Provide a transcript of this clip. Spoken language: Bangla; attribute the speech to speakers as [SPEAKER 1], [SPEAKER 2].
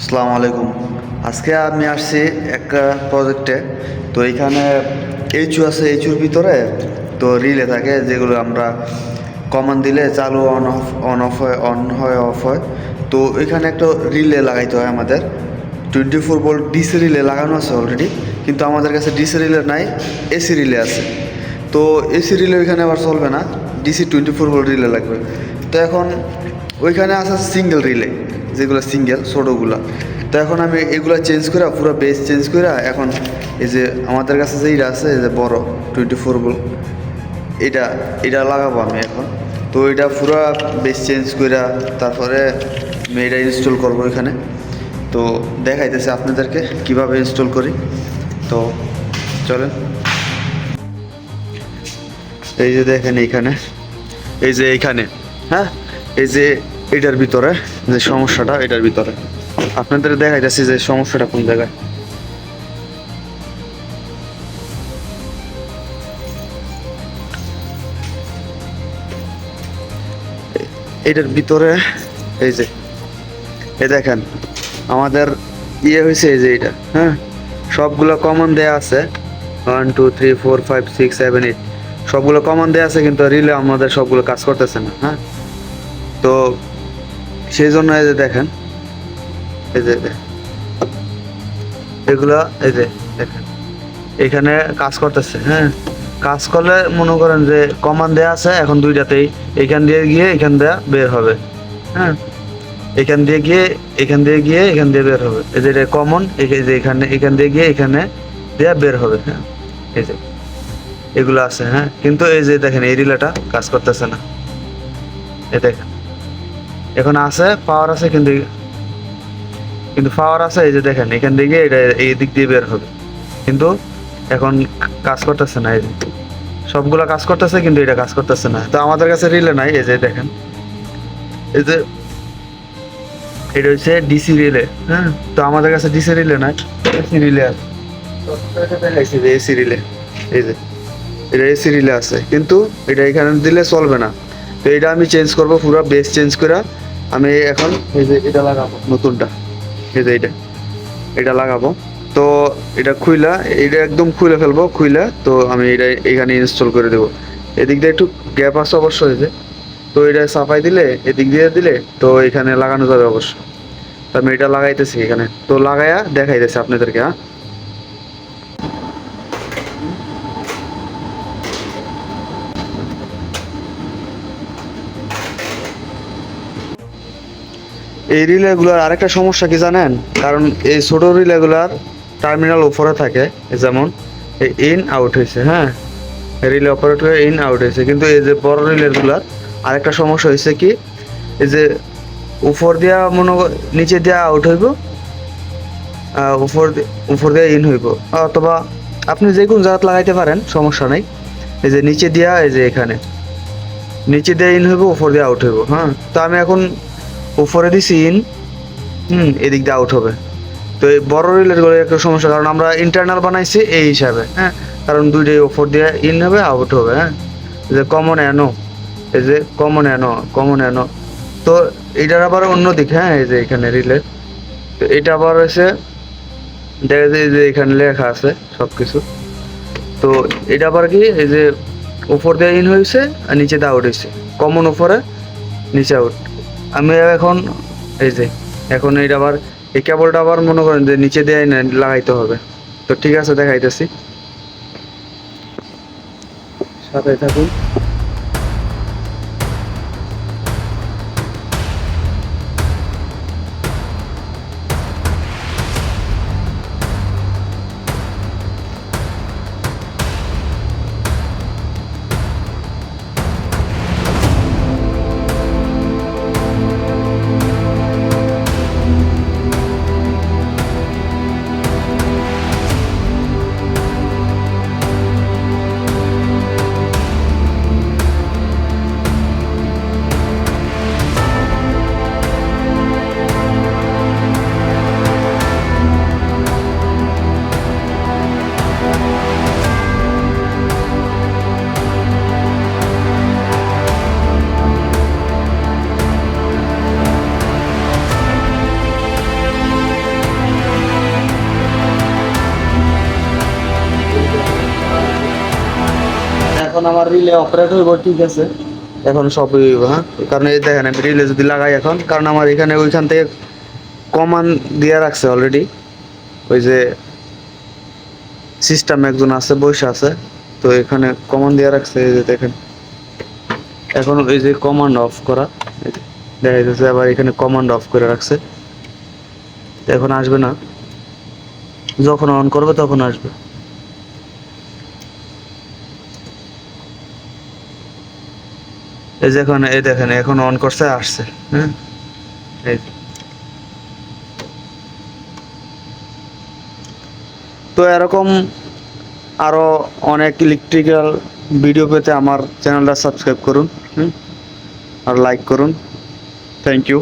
[SPEAKER 1] আসসালামু আলাইকুম। আজকে আমি আসছি একটা প্রজেক্টে তো এখানে এইচু আছে, এইচুর ভিতরে। তো রিলে থাকে যেগুলো আমরা কমান দিলে চালু অন অফ অন অফ হয় অন হয় অফ হয়। তো এখানে একটা রিলে লাগাইতে হয় আমাদের। Twenty four volt DC relay লাগানো আছে অলরেডি কিন্তু আমাদের কাছে ডিসি রিলে নাই এসি রিলে আছে। তো এসি রিলে ওইখানে আবার চলবে না DC twenty four volt relay লাগবে। তো এখন ওইখানে আছে সিঙ্গেল রিলে যেগুলো সিঙ্গেল ছোটোগুলো। তো এখন আমি এগুলো চেঞ্জ করে পুরো বেস চেঞ্জ করে এখন এই যে আমাদের কাছে যে যেইটা আছে, এই যে বড় টোয়েন্টি ফোর বল এটা এটা লাগাবো আমি এখন। তো এটা পুরো বেস চেঞ্জ করে তারপরে আমি এটা ইনস্টল করব এখানে। তো দেখাইতেছে আপনাদেরকে কীভাবে ইনস্টল করি। তো চলেন। এই যে দেখেন এইখানে এই যে এইখানে হ্যাঁ? এই যে এটার ভিতরে, যে সমস্যাটা, এটার ভিতরে। আপনাদের দেখাইতেছি যে সমস্যাটা কোন জায়গায়। এ- এটার ভিতরে, এই যে এই দেখেন, আমাদের ইয়ে হয়েছে এই যে এটা হ্যাঁ? সবগুলো কমন দেয়া আছে। One two three four five six seven eight সবগুলো কমন দেয়া আছে, কিন্তু রিলে আমাদের সবগুলো কাজ করতেছে না হ্যাঁ? তো সেই জন্য এই যে দেখেন, এই যে এগুলা, এই যে দেখেন, এখানে কাজ করতেছে হ্যাঁ? কাজ করলে মনে করেন যে কমান দেয়া আছে, এখন দুইটাতেই। এখান দিয়ে গিয়ে এখান দিয়ে বের হবে হ্যাঁ? এখান দিয়ে গিয়ে, এখান দিয়ে গিয়ে, এখান দিয়ে বের হবে। এই যে কমন এই যে এখানে, এখান দিয়ে গিয়ে এখানে দিয়ে বের হবে হ্যাঁ? এই যে এগুলো আছে হ্যাঁ? কিন্তু এই যে দেখেন, এই রিলাটা কাজ করতেছে না। এই দেখেন। এখন আছে পাওয়ার আছে, কিন্তু কিন্তু পাওয়ার আছে, এই যে দেখেন, এখান থেকে এটা এই দিক দিয়ে বের হবে। কিন্তু এখন কাজ করতেছে না, এই সবগুলা কাজ করতেছে, কিন্তু এটা কাজ করতেছে না। তো আমাদের কাছে রিলে নাই, এই যে দেখেন। এই যে এটা হচ্ছে ডিসি রিলে হ্যাঁ? তো আমাদের কাছে ডিসি রিলে নাই এসি রিলে আছে। এসি রিলে এই যে। এটা এসি রিলে আছে, কিন্তু এটা এখানে দিলে চলবে না। তো এটা আমি চেঞ্জ করব, পুরো বেস চেঞ্জ করে আমি এখন এই যে এটা লাগাবো, নতুনটা। এই যে এটা এটা লাগাবো। তো এটা খুইলা, এটা একদম খুলে ফেলব, খুইলা, তো আমি এটা এখানে ইনস্টল করে দেবো। এদিক দিয়ে একটু গ্যাপ আছে অবশ্য যে। তো এটা সাফাই দিলে, এদিক দিয়ে দিলে, তো এখানে লাগানো যাবে অবশ্য। তো আমি এটা লাগাইতেছি এখানে। তো লাগায়া দেখাইতেছি আপনাদেরকে হ্যাঁ? এই রিলেগুলোর আরেকটা সমস্যা কি জানেন? কারণ এই ছোট রিলেগুলার টার্মিনাল উপরে থাকে যেমন ইন আউট হয়েছে হ্যাঁ? রিলে অপারেটর ইন আউট হয়েছে কিন্তু এই যে বড় রিলেগুলার আরেকটা সমস্যা হয়েছে কি, এই যে উপর দিয়া মনে নিচে দিয়া আউট হইব উপর উপর দিয়ে ইন হইব। অথবা আপনি যে কোন জায়গাত লাগাইতে পারেন, সমস্যা নাই। এই যে নিচে দিয়া, এই যে এখানে, নিচে দিয়ে ইন হইব, উপর দিয়ে আউট হইব হ্যাঁ? তো আমি এখন উপরে দিছি ইন হুম, এদিক দিয়ে আউট হবে। তো এই বড় রিলেরগুলো একটা সমস্যা, কারণ আমরা ইন্টারনাল বানাইছি এই হিসাবে হ্যাঁ? কারণ দুইটাই উপর দিয়ে ইন হবে আউট হবে হ্যাঁ? যে কমন অ্যানো এই যে কমন অ্যানো কমন অ্যানো তো এটার আবার অন্য দিক হ্যাঁ এই যে এখানে রিলের তো এটা আবার হচ্ছে দেখা যায় যে এখানে লেখা আছে সব কিছু তো এটা আবার কি, এই যে উপর দিয়ে ইন হয়েছে, আর নিচে দিয়ে আউট হয়েছে। কমন উপরে, নিচে আউট আমি এখন, এই যে, এখন এইটা আবার, এই কেবলটা আবার মনে করেন যে নিচে দিয়ে লাগাইতে হবে। তো ঠিক আছে, দেখাইতেছি। সাথে থাকুন। এখন আমার রিলে অপারেট হইব, ঠিক আছে? এখন সবই হ্যাঁ? কারণ এই দেখেন, আমি রিলে যদি লাগাই এখন, কারণ আমার এখানে ওইখান থেকে কমান দিয়ে রাখছে অলরেডি ওই যে সিস্টেম একজন আছে, বসে আছে, তো এখানে কমান দিয়ে রাখছে, এই যে দেখেন। এখন ওই যে কমান্ড অফ করা দেখা যাচ্ছে আবার এখানে কমান্ড অফ করে রাখছে। এখন আসবে না। যখন অন করবে, তখন আসবে। এই যে এখন, এই দেখেন, এখন অন করছে, আসছে হ্যাঁ? এই। তো এরকম আরও অনেক ইলেকট্রিক্যাল ভিডিও পেতে আমার চ্যানেলটা সাবস্ক্রাইব করুন হুম আর লাইক করুন। Thank you